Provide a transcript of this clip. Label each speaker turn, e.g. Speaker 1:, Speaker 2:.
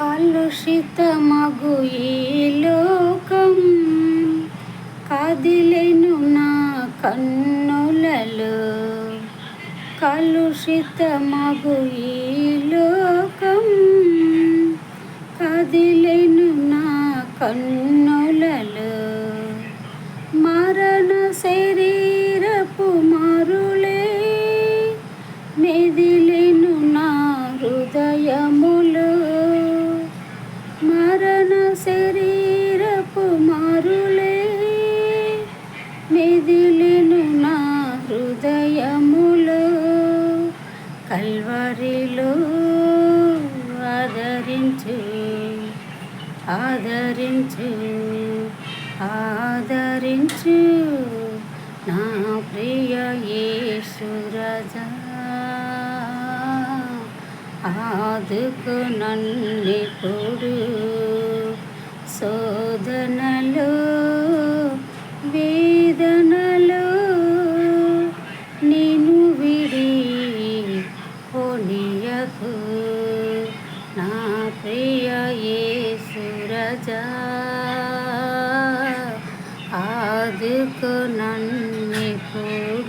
Speaker 1: కలుషితమగు ఈ లోకం. కదిలెను నా కన్నులలో. కలుషితమగు ఈ లోకం. కదిలెను నా కన్నులలో. మెదిలెను నా హృదయములో కల్వరిలో ఆదరించు ఆదరించు ఆదరించు నా ప్రియ యేసురజా ఆదుకు నన్నిప్పుడు పొనియకు నా ప్రియ యేసురజా ఆదుకు నన్నిప్పుడు